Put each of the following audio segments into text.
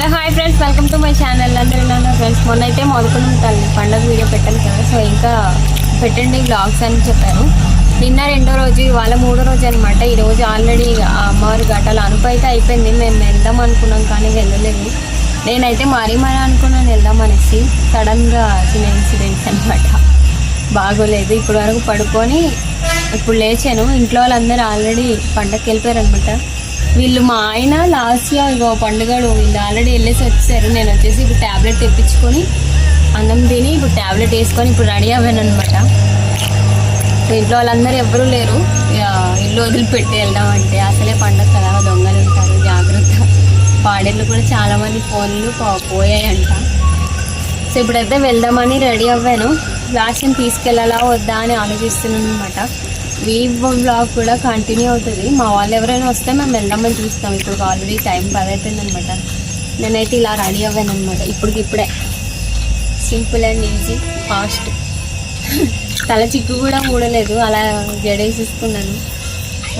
Hello hi friends. Welcome to my channel. అందరూ friends? మొన్న అయితే మొదలుకుని తల్లి పండగ వీడియో పెట్టాను కదా. సో ఇంకా పెట్టండి బ్లాగ్స్ అని చెప్పాను నిన్న రెండో రోజు ఇవాళ మూడో రోజు అనమాట ఈరోజు ఆల్రెడీ అమ్మవారి ఘటాలు అనుపు అయితే అయిపోయింది. మేము వెళ్దాం అనుకున్నాం కానీ వెళ్ళలేదు. నేనైతే మరీ మరీ అనుకున్నాను వెళ్దాం అనేసి. సడన్గా చిన్న ఇన్సిడెంట్స్ అనమాట బాగోలేదు. ఇప్పటి వరకు పడుకొని ఇప్పుడు లేచాను. ఇంట్లో వాళ్ళందరూ ఆల్రెడీ పండగకి వెళ్ళిపోయారు అనమాట వీళ్ళు మా ఆయన లాస్ట్ ఇయర్ ఇగో పండుగడు వీళ్ళు ఆల్రెడీ వెళ్ళేసి వచ్చారు. నేను వచ్చేసి ఇప్పుడు ట్యాబ్లెట్ తెప్పించుకొని అన్నం తిని ఇప్పుడు ట్యాబ్లెట్ వేసుకొని ఇప్పుడు రెడీ అవ్వాను అనమాట ఇంట్లో వాళ్ళందరూ ఎవరూ లేరు. ఇక ఇల్లు వదిలిపెట్టి వెళ్దాం అంటే అసలే పండగ కదా దొంగలు ఉంటారు జాగ్రత్త. పాడేళ్ళు కూడా చాలామంది ఫోన్లు పో- పోయాయంట. సో ఇప్పుడైతే వెళ్దామని రెడీ అవ్వాను. లాస్ట్ తీసుకెళ్ళాలా వద్దా అని ఆలోచిస్తున్నాను అనమాట ఈ బ్లాగ్ కూడా కంటిన్యూ అవుతుంది. మా వాళ్ళు ఎవరైనా వస్తే మేము వెళ్దామని చూస్తాం. ఇప్పుడు ఆల్రెడీ టైం పది అయిపోయింది అనమాట నేనైతే ఇలా రెడీ అవ్వాను అనమాట ఇప్పటికి ఇప్పుడే సింపుల్ అండ్ ఈజీ ఫాస్ట్ తల చిక్కు కూడా ఊడలేదు. అలా జడేసేసుకున్నాను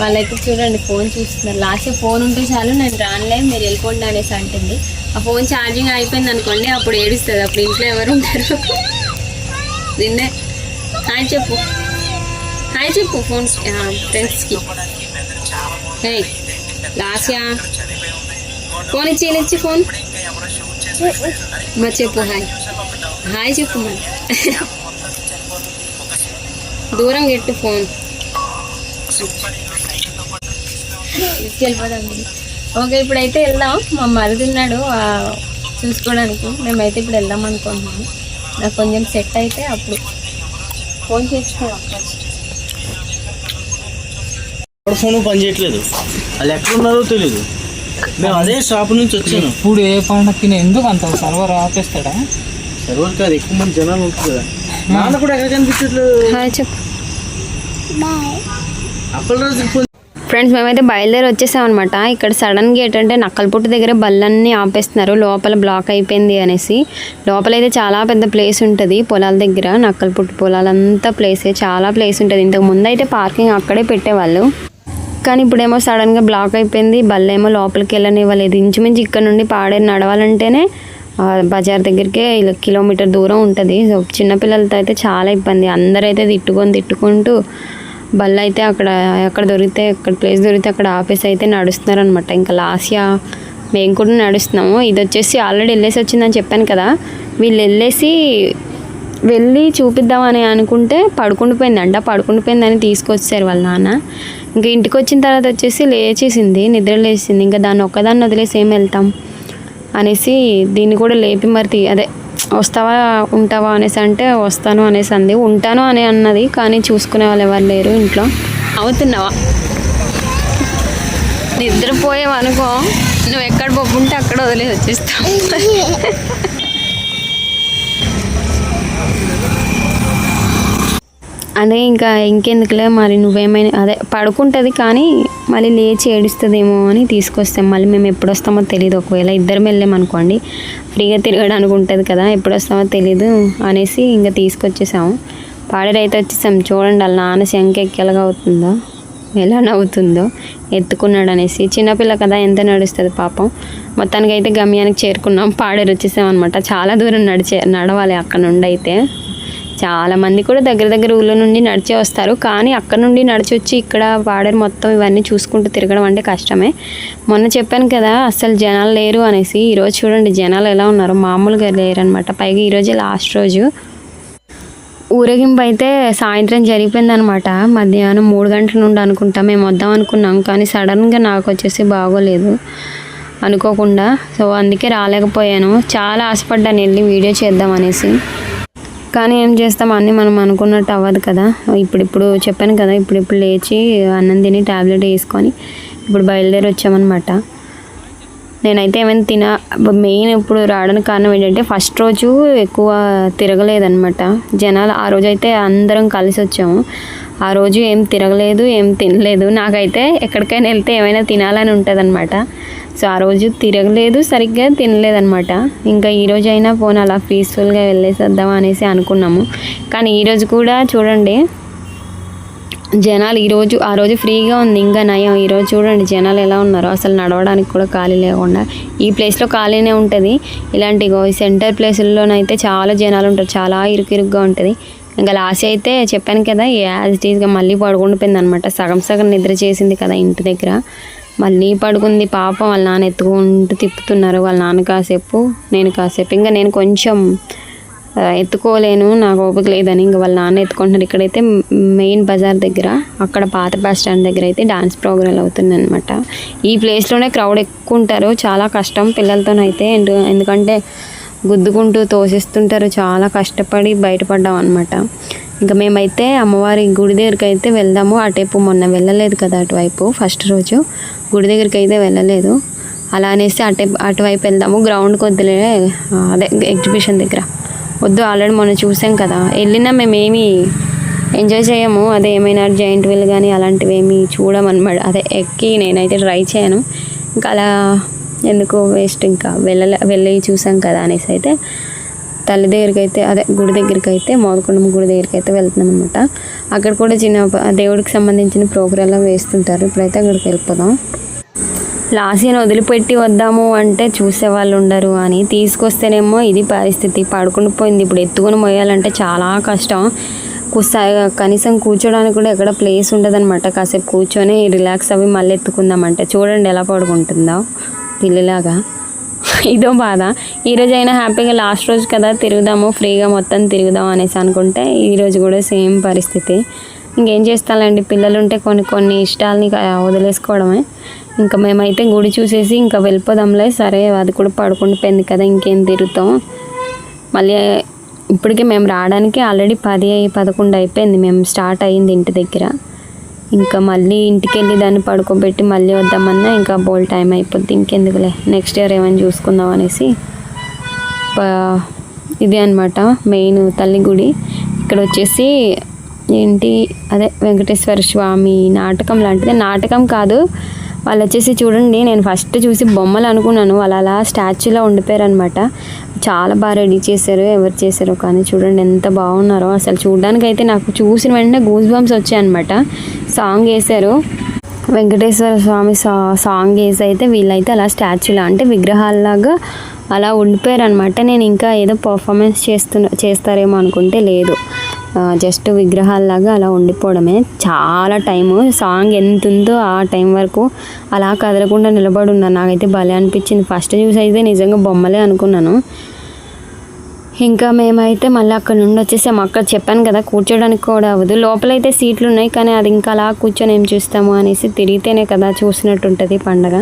వాళ్ళైతే చూడండి ఫోన్ చూస్తున్నారు. లాస్ట్ ఫోన్ ఉంటే చాలు నేను రానులే మీరు వెళ్ళిపోండి అనేసి అంటుంది. ఆ ఫోన్ ఛార్జింగ్ అయిపోయింది అనుకోండి అప్పుడు ఏడుస్తుంది. అప్పుడు ఇంట్లో ఎవరు ఉంటారు నిన్నే. హాయ్ చెప్పు. హాయ్ చెప్పు ఫోన్స్ ఫ్రెండ్స్కి హే లాస్యా ఫోన్ ఇచ్చి ఇచ్చి ఫోన్ మరి చెప్పు హాయ్ హాయ్ చెప్పు మరి. దూరం గెట్టు ఫోన్ వెళ్ళిపోదండి ఓకే ఇప్పుడైతే వెళ్దాం. మా మరుదున్నాడు చూసుకోవడానికి. మేమైతే ఇప్పుడు వెళ్దాం అనుకుంటున్నాము. నాకు కొంచెం సెట్ అయితే అప్పుడు. ఫోన్ చేసుకోవాలి ఫస్ట్ ఎవరి ఫోన్ పని చేయట్లేదు. వాళ్ళు ఎక్కడున్నారో తెలియదు మేము అదే షాప్ నుంచి వచ్చాను. ఇప్పుడు ఏ పండక్కి ఎందుకు అంత సర్వర్ ఆపేస్తాడా? సర్వర్ కాదు ఎక్కువ మంది జనాలు ఉంటుంది కదా. నాన్న కూడా ఎక్కడ కనిపించట్లేదు. హాయ్ చెప్పు. అప్పలరాజు ఫోన్ ఫ్రెండ్స్ మేమైతే బయలుదేరి వచ్చేసాం అనమాట ఇక్కడ సడన్గా ఏంటంటే నక్కలపుట్టు దగ్గర బళ్ళన్నీ ఆపేస్తున్నారు. లోపల బ్లాక్ అయిపోయింది అనేసి. లోపలైతే చాలా పెద్ద ప్లేస్ ఉంటుంది పొలాల దగ్గర. నక్కలపుట్టు పొలాలంతా ప్లేసే చాలా ప్లేస్ ఉంటుంది. ఇంతకు ముందు అయితే పార్కింగ్ అక్కడే పెట్టేవాళ్ళు. కానీ ఇప్పుడేమో సడన్గా బ్లాక్ అయిపోయింది. బల్లేమో లోపలికి వెళ్ళనివ్వలేదు. ఇంచుమించు ఇక్కడ నుండి పాడేరు నడవాలంటేనే బజార్ దగ్గరికే కిలోమీటర్ దూరం ఉంటుంది. సో చిన్నపిల్లలతో అయితే చాలా ఇబ్బంది. అందరైతే తిట్టుకొని తిట్టుకుంటూ బళ్ళు అయితే అక్కడ ఎక్కడ దొరికితే ఎక్కడ ప్లేస్ దొరికితే అక్కడ ఆఫీస్ అయితే నడుస్తున్నారు అనమాట ఇంకా లాస్యా మేము కూడా నడుస్తున్నాము. ఇది వచ్చేసి ఆల్రెడీ వెళ్ళేసి వచ్చిందని చెప్పాను కదా. వీళ్ళు వెళ్ళేసి వెళ్ళి చూపిద్దామని అనుకుంటే పడుకుండిపోయింది. అంట పడుకుండిపోయిందని తీసుకొచ్చారు వాళ్ళ నాన్న. ఇంకా ఇంటికి వచ్చిన తర్వాత వచ్చేసి లేచేసింది నిద్ర లేచింది. ఇంకా దాన్ని ఒక్కదాన్ని వదిలేసి ఏం వెళ్తాం అనేసి దీన్ని కూడా లేపి మరి తీ- అదే వస్తావా ఉంటావా అనేసి అంటే వస్తాను అనేసి అంది. ఉంటాను అని అన్నది కానీ చూసుకునే వాళ్ళు ఎవరు లేరు ఇంట్లో. అవుతున్నావా? నిద్రపోయావనుకో నువ్వు ఎక్కడ బొబ్బుంటే అక్కడ వదిలేసి వచ్చేస్తావు. అదే ఇంకా ఇంకెందుకులే మరి నువ్వేమైనా అదే పడుకుంటుంది కానీ మళ్ళీ లేచి ఏడుస్తుందేమో అని తీసుకొస్తాం. మళ్ళీ మేము ఎప్పుడు వస్తామో తెలియదు ఒకవేళ ఇద్దరం వెళ్ళామనుకోండి ఫ్రీగా తిరగడానికి ఉంటుంది కదా ఎప్పుడు వస్తామో తెలీదు అనేసి ఇంకా తీసుకొచ్చేసాము. పాడేరైతే వచ్చేసాం. చూడండి వాళ్ళ నాన్న శంఖ ఎక్కేలాగా అవుతుందో ఎలా నవ్వుతుందో ఎత్తుకున్నాడు అనేసి. చిన్నపిల్ల కదా ఎంత నడుస్తుంది పాపం. మొత్తానికి అయితే గమ్యానికి చేరుకున్నాం. పాడేరు వచ్చేసాం అనమాట చాలా దూరం నడిచే నడవాలి అక్కడ నుండి అయితే చాలా మంది కూడా దగ్గర దగ్గర ఊళ్ళో నుండి నడిచే వస్తారు. కానీ అక్కడ నుండి నడిచి వచ్చి ఇక్కడ పాడేరు మొత్తం ఇవన్నీ చూసుకుంటూ తిరగడం అంటే కష్టమే. మొన్న చెప్పాను కదా అసలు జనాలు లేరు అనేసి. ఈరోజు చూడండి జనాలు ఎలా ఉన్నారు? మామూలుగా లేరు అనమాట పైగా ఈరోజే లాస్ట్ రోజు. ఊరేగింపు అయితే సాయంత్రం జరిగిపోయిందనమాట మధ్యాహ్నం మూడు గంటల నుండి అనుకుంటా. మేము వద్దాం అనుకున్నాం కానీ సడన్గా నాకు వచ్చేసి బాగోలేదు అనుకోకుండా. సో అందుకే రాలేకపోయాను. చాలా ఆశపడ్డాను వెళ్ళి వీడియో చేద్దాం అనేసి. కానీ ఏం చేస్తాం? అన్నీ మనం అనుకున్నట్టు అవ్వదు కదా. ఇప్పుడిప్పుడు చెప్పాను కదా ఇప్పుడిప్పుడు లేచి అన్నం తిని ట్యాబ్లెట్ వేసుకొని ఇప్పుడు బయలుదేరి వచ్చామన్నమాట. నేనైతే ఏమైనా తిన మెయిన్ ఇప్పుడు రావడానికి కారణం ఏంటంటే ఫస్ట్ రోజు ఎక్కువ తిరగలేదన్నమాట. జనాలు ఆ రోజు అయితే అందరం కలిసి వచ్చాము. ఆ రోజు ఏం తిరగలేదు ఏం తినలేదు. నాకైతే ఎక్కడికైనా వెళ్తే ఏమైనా తినాలని ఉంటుంది సో ఆ రోజు తిరగలేదు సరిగ్గా తినలేదనమాట ఇంకా ఈ రోజు అయినా పోనీ అలా పీస్ఫుల్గా వెళ్ళేసేద్దాం అనేసి అనుకున్నాము. కానీ ఈరోజు కూడా చూడండి జనాలు ఈరోజు ఆ రోజు ఫ్రీగా ఉంది. ఇంకా నయం ఈరోజు చూడండి జనాలు ఎలా ఉన్నారో. అసలు నడవడానికి కూడా ఖాళీ లేకుండా ఈ ప్లేస్లో ఖాళీనే ఉంటుంది. ఇలాంటి ఈ సెంటర్ ప్లేసుల్లోనైతే చాలా జనాలు ఉంటారు. చాలా ఇరుకు ఇరుగ్గా ఉంటుంది. ఇంకా లాస్ట్ అయితే చెప్పాను కదా యాజ్ ఇట్ ఈస్గా మళ్ళీ పడుకుండిపోయింది అనమాట సగం సగం నిద్ర చేసింది కదా ఇంటి దగ్గర. మళ్ళీ పడుకుంది పాపం వాళ్ళ నాన్న ఎత్తుకుంటూ తిప్పుతున్నారు. వాళ్ళ నాన్న కాసేపు నేను కాసేపు. ఇంకా నేను కొంచెం ఎత్తుకోలేను నాకు ఓపిక లేదని ఇంకా వాళ్ళ నాన్న ఎత్తుకుంటున్నారు. ఇక్కడైతే మెయిన్ బజార్ దగ్గర అక్కడ పాత బస్ స్టాండ్ దగ్గర అయితే డాన్స్ ప్రోగ్రామ్ అవుతుంది అనమాట ఈ ప్లేస్లోనే క్రౌడ్ ఎక్కువ ఉంటారు చాలా కష్టం పిల్లలతోనైతే. ఎందుకంటే గుద్దుకుంటూ తోసేస్తుంటారు. చాలా కష్టపడి బయటపడ్డాం అనమాట ఇంకా మేమైతే అమ్మవారి గుడి దగ్గరికి అయితే వెళ్దాము. అటేపు మొన్న వెళ్ళలేదు కదా అటువైపు ఫస్ట్ రోజు. గుడి దగ్గరికి అయితే వెళ్ళలేదు. అలా అనేసి అటే అటువైపు వెళ్దాము. గ్రౌండ్కి వద్దులే అదే ఎగ్జిబిషన్ దగ్గర. వద్దు ఆల్రెడీ మొన్న చూసాం కదా. వెళ్ళినా మేమేమి ఎంజాయ్ చేయము. అదే ఏమైనా జాయింట్ వీల్ కానీ అలాంటివి ఏమి చూడమన్నమాట అదే ఎక్కి నేనైతే ట్రై చేయను. ఇంకా అలా ఎందుకు వేస్ట్ ఇంకా. వెళ్ళలే వెళ్ళి చూసాం కదా అనేసి అయితే. తల్లి దగ్గరికి అయితే అదే గుడి దగ్గరికి అయితే మోదకొండమ్మ గుడి దగ్గరికి అయితే వెళ్తున్నాం అనమాట అక్కడ కూడా చిన్న దేవుడికి సంబంధించిన ప్రోగ్రాంలు వేస్తుంటారు. ఇప్పుడైతే అక్కడికి వెళ్ళిపోదాం. లాస్యను వదిలిపెట్టి వద్దాము అంటే చూసే వాళ్ళు ఉండరు అని తీసుకొస్తేనేమో ఇది పరిస్థితి. పడుకుని పోయింది. ఇప్పుడు ఎత్తుకొని మోయాలంటే చాలా కష్టం. కనీసం కూర్చోడానికి కూడా ఎక్కడ ప్లేస్ ఉండదన్నమాట. కాసేపు కూర్చొని రిలాక్స్ అవి మళ్ళీ ఎత్తుకుందామంటే. చూడండి ఎలా పడుకుంటుందో పిల్లిలాగా. ఇదో బాధ. ఈరోజు అయినా హ్యాపీగా లాస్ట్ రోజు కదా తిరుగుదాము ఫ్రీగా మొత్తం తిరుగుదాం అనేసి అనుకుంటే ఈరోజు కూడా సేమ్ పరిస్థితి. ఇంకేం చేస్తానండి పిల్లలు ఉంటే కొన్ని కొన్ని ఇష్టాలని వదిలేసుకోవడమే. ఇంకా మేమైతే గుడి చూసేసి ఇంకా వెళ్ళిపోదాంలే. సరే అది కూడా పడుకుండిపోయింది కదా ఇంకేం తిరుగుతాం. మళ్ళీ ఇప్పటికే మేము రావడానికి ఆల్రెడీ పది పదకొండు అయిపోయింది. మేము స్టార్ట్ అయ్యింది ఇంటి దగ్గర. ఇంకా మళ్ళీ ఇంటికి వెళ్ళి దాన్ని పడుకోబెట్టి మళ్ళీ వద్దామన్నా ఇంకా బోల్ టైం అయిపోద్ది. ఇంకెందుకులే నెక్స్ట్ ఇయర్ ఏమైనా చూసుకుందాం అనేసి. ఇది అనమాట మెయిన్ తల్లి గుడి. ఇక్కడ వచ్చేసి ఏంటి అదే వెంకటేశ్వర స్వామి నాటకం లాంటిది. నాటకం కాదు వాళ్ళు వచ్చేసి చూడండి నేను ఫస్ట్ చూసి బొమ్మలు అనుకున్నాను. వాళ్ళు అలా స్టాచ్యూలో ఉండిపోయారు అనమాట చాలా బాగా రెడీ చేశారు ఎవరు చేశారు కానీ చూడండి ఎంత బాగున్నారో. అసలు చూడడానికైతే నాకు చూసిన వెంటనే గూస్ బంప్స్ వచ్చాయి అనమాట సాంగ్ వేశారు వెంకటేశ్వర స్వామి సా సాంగ్ వేసి అయితే వీళ్ళైతే అలా స్టాచ్యూలా అంటే విగ్రహాల్లాగా అలా ఉండిపోయారు అనమాట నేను ఇంకా ఏదో పర్ఫార్మెన్స్ చేస్తున్న చేస్తారేమో అనుకుంటే లేదు. జస్ట్ విగ్రహాల్లాగా అలా ఉండిపోవడమే. చాలా టైము సాంగ్ ఎంత ఉందో ఆ టైం వరకు అలా కదలకుండా నిలబడి ఉన్నాను నాకైతే భలే అనిపించింది. ఫస్ట్ చూసి అయితే నిజంగా బొమ్మలే అనుకున్నాను. ఇంకా మేమైతే మళ్ళీ అక్కడ నుండి వచ్చేసాం. అక్కడ చెప్పాను కదా కూర్చోడానికి కూడా అవ్వదు. లోపలైతే సీట్లు ఉన్నాయి కానీ అది ఇంకా అలా కూర్చొని ఏం చూస్తాము అనేసి తిరిగితేనే కదా చూసినట్టు ఉంటుంది పండగ.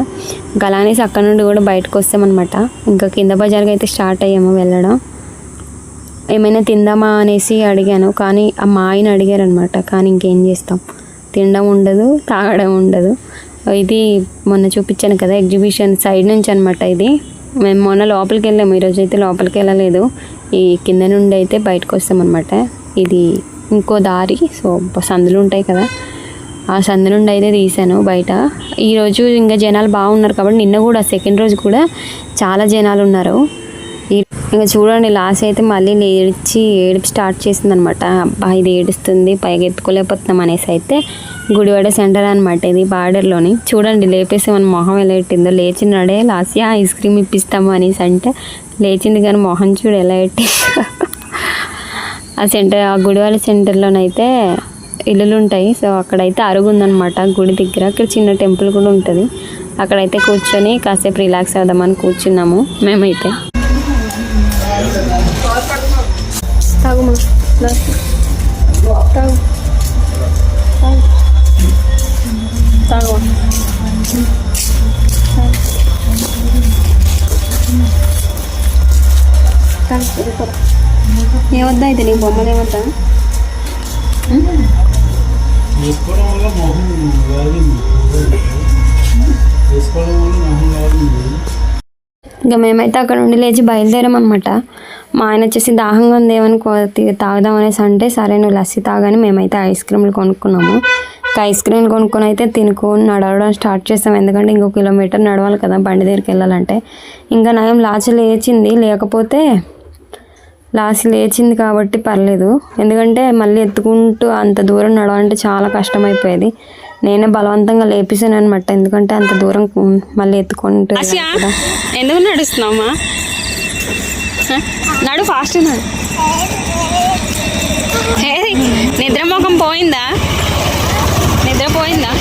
ఇంకా అలా అనేసి అక్కడ నుండి కూడా బయటకు వస్తామన్నమాట. ఇంకా కింద బజార్కి అయితే స్టార్ట్ అయ్యాము వెళ్ళడం. ఏమైనా తిందామా అనేసి అడిగాను. కానీ మా ఆయన అడిగారు అనమాట కానీ ఇంకేం చేస్తాం? తినడం ఉండదు తాగడం ఉండదు. ఇది మొన్న చూపించాను కదా ఎగ్జిబిషన్ సైడ్ నుంచి అనమాట ఇది. మేము మొన్న లోపలికి వెళ్ళాము. ఈరోజు అయితే లోపలికి వెళ్ళలేదు. ఈ కింద నుండి అయితే బయటకు వస్తామన్నమాట. ఇది ఇంకో దారి. సో సందులు ఉంటాయి కదా. ఆ సందు నుండి అయితే తీశాను బయట. ఈరోజు ఇంకా జనాలు బాగున్నారు కాబట్టి నిన్న కూడా సెకండ్ రోజు కూడా చాలా జనాలు ఉన్నారు. ఇంకా చూడండి లాస్ట్ అయితే మళ్ళీ ఏడ్చి ఏడుపు స్టార్ట్ చేసింది అనమాట అబ్బా ఇది ఏడుస్తుంది పైకి ఎత్తుకోలేకపోతున్నాం అనేసి అయితే గుడివాడ సెంటర్ అనమాట ఇది బార్డర్లోని చూడండి లేపేసి మన మొహం ఎలా పెట్టిందో. లేచినాడే లాస్ట్ ఐస్ క్రీమ్ ఇప్పిస్తాము అనేసి అంటే లేచింది కానీ మొహం చూడు ఎలా పెట్టిందో. ఆ సెంటర్ ఆ గుడివాడ సెంటర్లోనైతే ఇల్లులు ఉంటాయి. సో అక్కడైతే అరుగు ఉందనమాట గుడి దగ్గర. అక్కడ చిన్న టెంపుల్ కూడా ఉంటుంది. అక్కడైతే కూర్చొని కాసేపు రిలాక్స్ అవుదామని కూర్చున్నాము మేమైతే. తాగుమా తాగు తాగుమా ఏవద్దా అయితే నీకు బొమ్మలు ఏవద్దా వేసుకోవడం వల్ల మొహం వేగింది వేసుకోవడం వల్ల మొహం వేగింది ఇంకా మేమైతే అక్కడ నుండి లేచి బయలుదేరామన్నమాట మా ఆయన వచ్చేసి దాహంగా ఉంది ఏమని తాగుదాం అనేసి అంటే సరే నువ్వు లస్సీ తాగని మేమైతే ఐస్ క్రీమ్లు కొనుక్కున్నాము. ఇంకా ఐస్ క్రీమ్లు కొనుక్కొని అయితే తినుకొని నడవడం స్టార్ట్ చేస్తాం ఎందుకంటే ఇంకో కిలోమీటర్ నడవాలి కదా బండి దగ్గరికి వెళ్ళాలంటే. ఇంకా నయం లాచి లేచింది. లేకపోతే లాస్ట్ లేచింది కాబట్టి పర్లేదు. ఎందుకంటే మళ్ళీ ఎత్తుకుంటూ అంత దూరం నడవాలంటే చాలా కష్టమైపోయేది. నేనే బలవంతంగా లేపేసాను అనమాట ఎందుకంటే అంత దూరం మళ్ళీ ఎత్తుకుంటూ. ఎందుకు నడుస్తున్నావమ్మా? హ? నడు ఫాస్ట్ నడు. నిద్ర ముఖం పోయిందా నిద్ర పోయిందా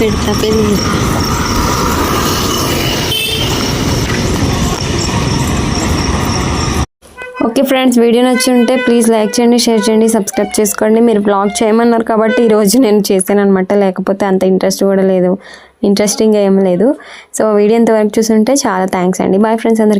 పెడతా పెళ్ళి ఓకే ఫ్రెండ్స్ వీడియో నచ్చుంటే ఉంటే ప్లీజ్ లైక్ చేయండి షేర్ చేయండి సబ్స్క్రైబ్ చేసుకోండి. మీరు బ్లాగ్ చేయమన్నారు కాబట్టి ఈరోజు నేను చేశాను అనమాట లేకపోతే అంత ఇంట్రెస్ట్ కూడా లేదు. ఇంట్రెస్టింగ్ ఏం లేదు. సో వీడియో ఇంతవరకు చూసుంటే చాలా థ్యాంక్స్ అండి. బాయ్ ఫ్రెండ్స్ అందరికీ.